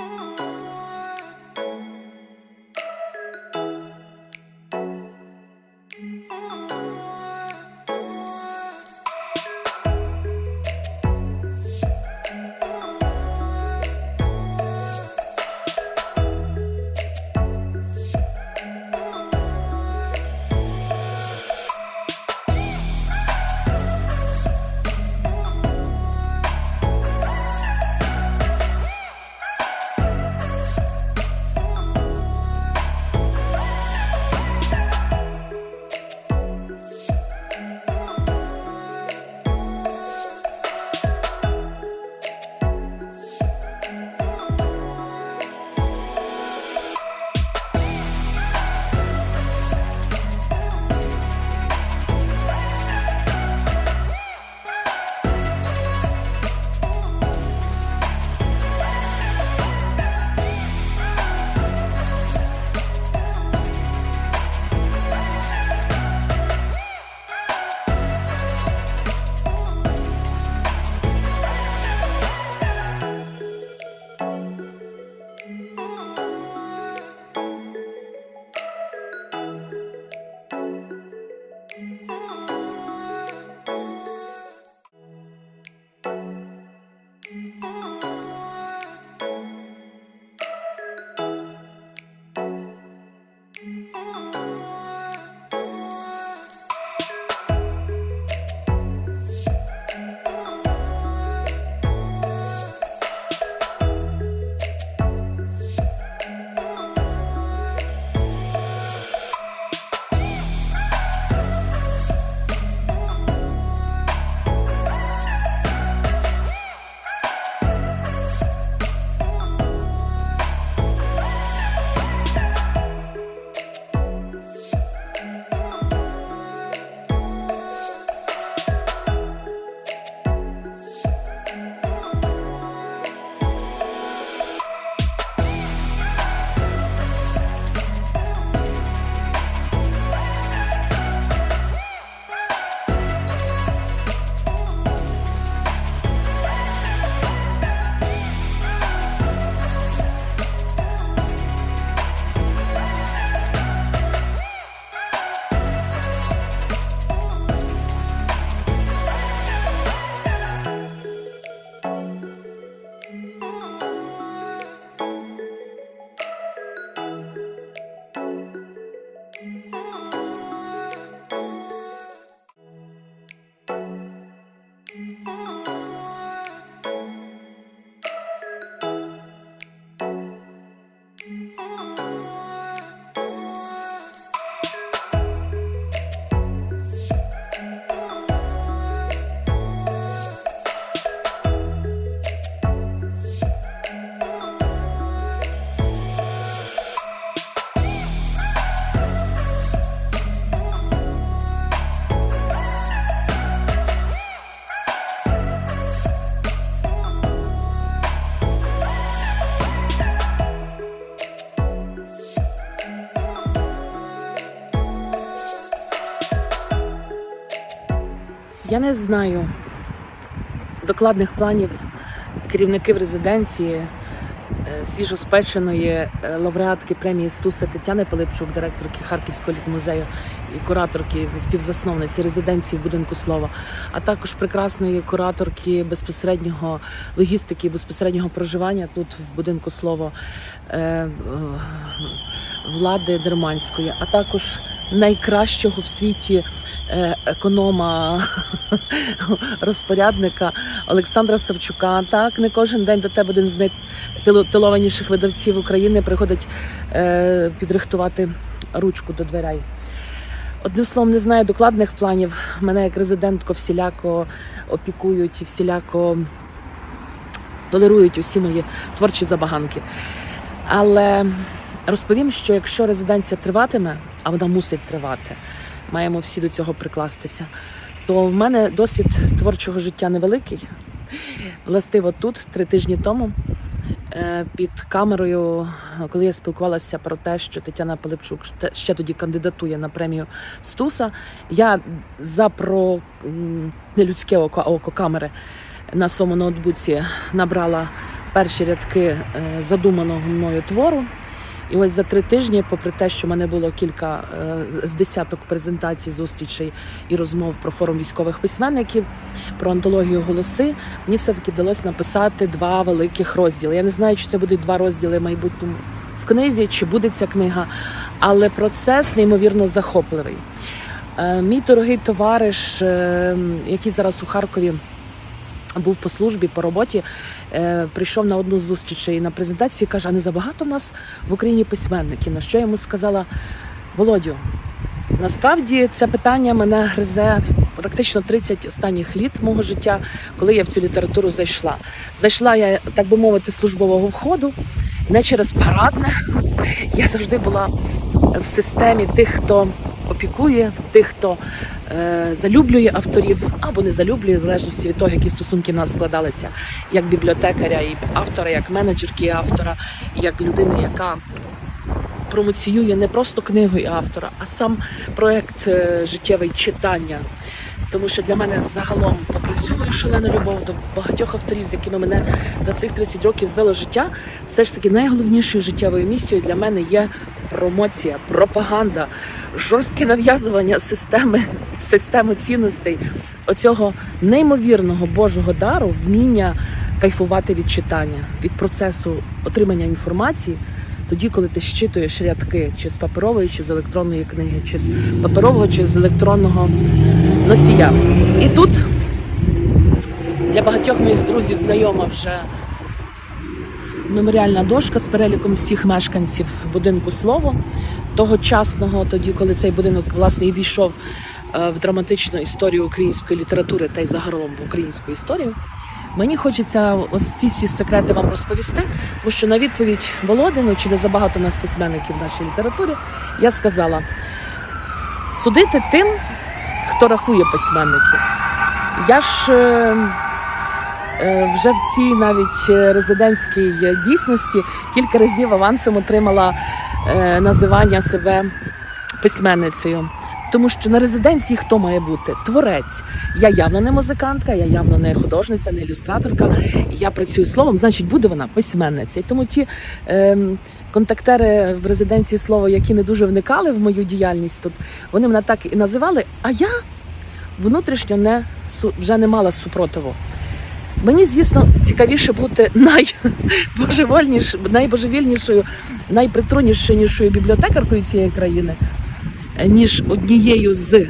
Ooh. Не знаю докладних планів. Керівників резиденції е, свіжоспеченої е, лауреатки премії Стуса Тетяни Пилипчук, директорки Харківського літмузею і кураторки зі співзасновниці резиденції в будинку слова, а також прекрасної кураторки безпосереднього логістики, безпосереднього проживання тут в будинку слова е, влади Дерманської, а також найкращого в світі е, економа розпорядника Олександра Савчука. Так, не кожен день до тебе один з найтилованіших видавців України приходить е, підрихтувати ручку до дверей. Одним словом, не знаю докладних планів. Мене як резидентко всіляко опікують і всіляко толерують усі мої творчі забаганки. Але розповім, що якщо резиденція триватиме, а вона мусить тривати, маємо всі до цього прикластися, то в мене досвід творчого життя невеликий. Властиво тут, три тижні тому, е, під камерою, коли я спілкувалася про те, що Тетяна Пилипчук ще- тоді кандидатує на премію Стуса, я за про нелюдське око, око камери на своєму ноутбуці набрала перші рядки е, задуманого мною твору. І ось за три тижні, попри те, що в мене було кілька е, з десяток презентацій, зустрічей і розмов про форум військових письменників, про антологію голоси, мені все-таки вдалося написати два великих розділи. Я не знаю, чи це будуть два розділи в майбутньому в книзі, чи буде ця книга, але процес неймовірно захопливий. Е, Мій дорогий товариш, е, який зараз у Харкові був по службі, по роботі, е, прийшов на одну з зустрічей на презентацію і каже: а не забагато в нас в Україні письменників. На що я йому сказала Володю, насправді це питання мене гризе практично 30 останніх літ мого життя, коли я в цю літературу зайшла. Зайшла я, так би мовити, службового входу, не через парадне. Я завжди була в системі тих, хто опікує, тих, хто залюблює авторів або не залюблює, в залежності від того, які стосунки в нас складалися, як бібліотекаря і автора, як менеджерки автора, як людини, яка промоціює не просто книгу і автора, а сам проект е, життєвий читання. Тому що для мене загалом, попри всю мою шалену любов до багатьох авторів, з якими мене за цих 30 років звело життя, все ж таки найголовнішою життєвою місією для мене є промоція, пропаганда, жорстке нав'язування системи, системи цінностей, оцього неймовірного Божого дару, вміння кайфувати від читання, від процесу отримання інформації. Тоді, коли ти щитуєш рядки чи з паперової, чи з електронної книги, чи з паперового, чи з електронного носія. І тут для багатьох моїх друзів знайома вже меморіальна дошка з переліком всіх мешканців будинку слово тогочасного, тоді, коли цей будинок власне і е, в драматичну історію української літератури та й загалом в українську історію. Мені хочеться ось ці всі секрети вам розповісти, тому що на відповідь Володину, чи не забагато в нас письменників в нашій літературі, я сказала: судити тим, хто рахує письменників. Я ж е, е, вже в цій навіть е, резидентській дійсності кілька разів авансом отримала називання себе письменницею. Тому що на резиденції хто має бути? Творець. Я явно не музикантка, я явно не художниця, не ілюстраторка. Я працюю словом, значить, буде вона письменниця. І тому ті ем, контактери в резиденції слова, які не дуже вникали в мою діяльність тут, вони мене так і називали. А я внутрішньо не вже не мала супротиву. Мені, звісно, цікавіше бути найбожевольніш, найбожевільнішою, найпритрунішою бібліотекаркою цієї країни, е, ніж однією з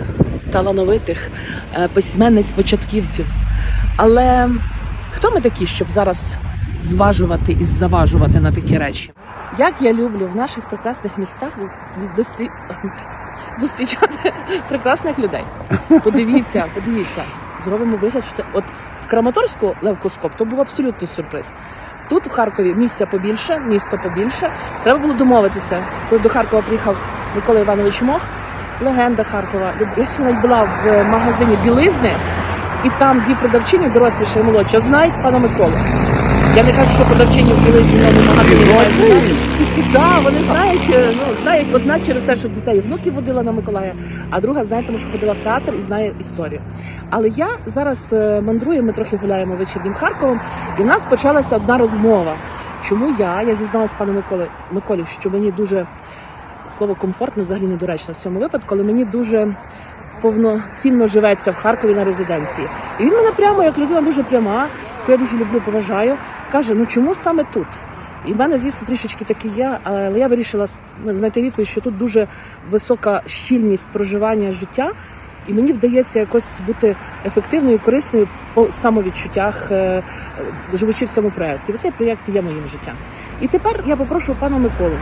талановитих е, письменниць-початківців. Але хто ми такі, щоб зараз зважувати і заважувати на такі речі? Як я люблю в наших прекрасних містах зустрі- зустрічати прекрасних людей. Подивіться, подивіться. Зробимо вигляд, що це от в Краматорську Левкоскоп то був абсолютний сюрприз. Тут у Харкові місця побільше, місто побільше. Треба було домовитися. Коли до Харкова приїхав Микола Іванович Мох, легенда Харкова. Я сьогодні навіть була в магазині білизни, і там дві продавчині, доросліша і молодша, знають пана Миколу. Я не кажу, що продавчині в білизні в новому магазині. Так, вони знають, е, ну знають одна через те, що дітей і внуків водила на Миколая, а друга знає, тому що ходила в театр і знає історію. Але я зараз е, мандрую, ми трохи гуляємо вечірнім Харковом, і в нас почалася одна розмова. Чому я? Я зізналась пану Миколі, Миколі, що мені дуже слово комфортно взагалі недоречно в цьому випадку, але мені дуже повноцінно живеться в Харкові на резиденції. І він мене прямо, як людина дуже пряма, яку я дуже люблю, поважаю, каже: ну чому саме тут? І в мене, звісно, трішечки таки є, але я вирішила ну, знайти відповідь, що тут дуже висока щільність проживання життя, і мені вдається якось бути ефективною, корисною по самовідчуттях, е, живучи в цьому проєкті. Бо цей проєкт є моїм життям. І тепер я попрошу пана Миколу.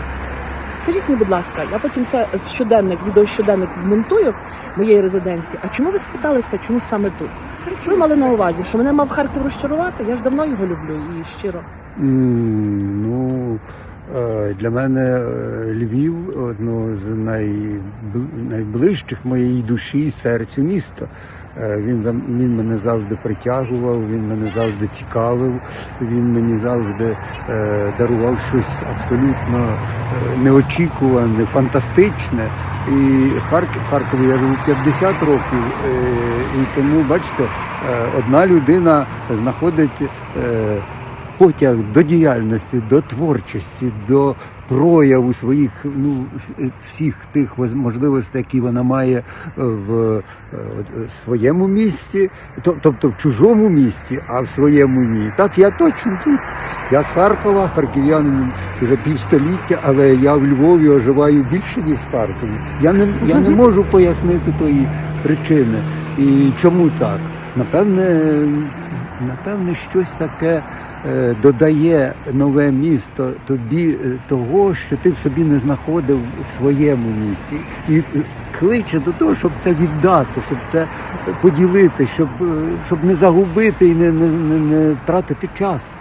Скажіть мені, будь ласка, я потім це в щоденник, відеощоденник вмонтую моєї резиденції. А чому ви спиталися, чому саме тут? Що ви мали на увазі? Що мене мав Харків розчарувати? Я ж давно його люблю і щиро. Ну, е, для мене е, Львів одно з найближчих моєї душі і серцю міста. Е, Він він мене завжди притягував, він мене завжди цікавив, він мені завжди е, дарував щось абсолютно е, неочікуване, фантастичне. І Харків, Харкові я живу 50 років, е, і тому, бачите, е, одна людина знаходить. е, потяг до діяльності, до творчості, до прояву своїх ну всіх тих можливостей, які вона має е, в е, е, своєму місті, тобто в чужому місті, а в своєму ні. Так я точно тут. Я з Харкова, харків'янин вже півстоліття, але я в Львові оживаю більше ніж в Харкові. Я не я не можу пояснити тої причини. І чому так? Напевне, напевне, щось таке додає нове місто тобі е, того, що ти в собі не знаходив в своєму місті, і е, кличе до того, щоб це віддати, щоб це поділити, щоб, е, щоб не загубити і не, не, не, не втратити час.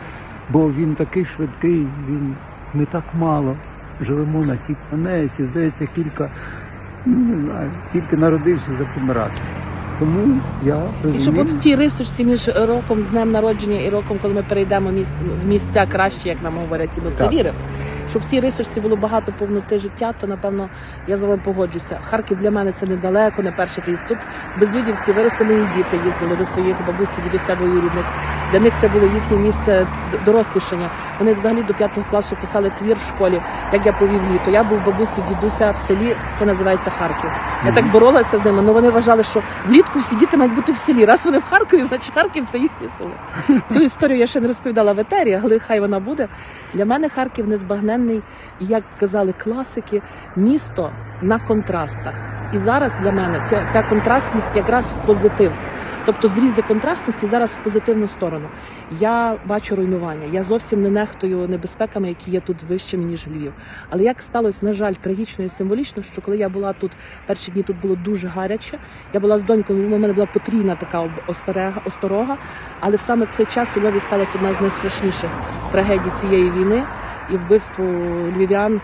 Бо він такий швидкий, він ми так мало живемо на цій планеті. Здається, кілька, ну не знаю, тільки народився вже помирати. Тому я І щоб от в тій рисочці між роком днем народження і роком, коли ми перейдемо в місця краще, як нам говорять, і ми в це віримо. Щоб в цій рисочці було багато повноти життя, то напевно я з вами погоджуся. Харків для мене це недалеко, не перший приїзд. Тут безлюдівці виросли мої діти, їздили до своїх бабусі, дідуся двоюрідних. Для них це було їхнє місце дорослішання. Вони взагалі до п'ятого класу писали твір в школі, як я провів літо. Я був бабусі, дідуся в селі, яке називається Харків. Я так боролася з ними, але вони вважали, що влітку всі діти мають бути в селі. Раз вони в Харкові, значить Харків це їхнє село. Цю історію я ще не розповідала в етері, але хай вона буде. Для мене Харків незбагненний, і, як казали класики, місто на контрастах. І зараз для мене ця, ця контрастність якраз в позитив. Тобто зрізи контрастності зараз в позитивну сторону. Я бачу руйнування. Я зовсім не нехтую небезпеками, які є тут вищими, ніж Львів. Але як сталося, на жаль, трагічно і символічно, що коли я була тут, перші дні тут було дуже гаряче. Я була з донькою, у мене була потрійна така остерега, осторога. Але саме в цей час у Львові сталася одна з найстрашніших трагедій цієї війни і вбивство львів'ян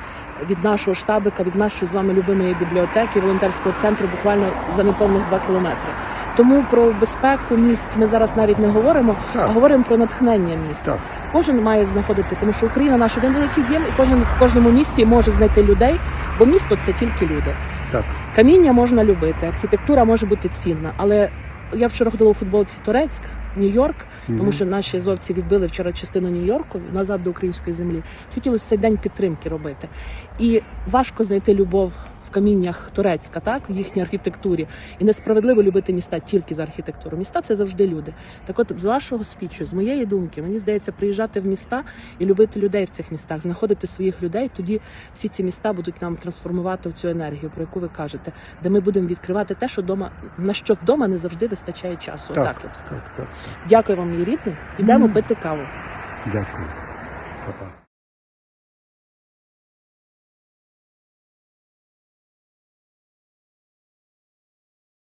від нашого штабика, від нашої з вами любимої бібліотеки, волонтерського центру, буквально за неповних два кілометри. Тому про безпеку міст ми зараз навіть не говоримо, Так. а говоримо про натхнення міст. Так. Кожен має знаходити, тому що Україна наш один великий дім, і кожен в кожному місті може знайти людей, бо місто це тільки люди. Так. Каміння можна любити, архітектура може бути цінна, але я вчора ходила у футболці Турецьк, Нью-Йорк, тому що наші азовці відбили вчора частину Нью-Йорку назад до української землі. Хотілося цей день підтримки робити. І важко знайти любов каміннях Турецька, так в їхній архітектурі, і несправедливо любити міста тільки за архітектуру. Міста це завжди люди. Так, от з вашого спічу, з моєї думки, мені здається, приїжджати в міста і любити людей в цих містах, знаходити своїх людей. Тоді всі ці міста будуть нам трансформувати в цю енергію, про яку ви кажете, де ми будемо відкривати те, що дома на що вдома не завжди вистачає часу. Так, Отак я б сказала. Так, так. Дякую вам, мій рідний. Ідемо Мгм. пити каву. Дякую.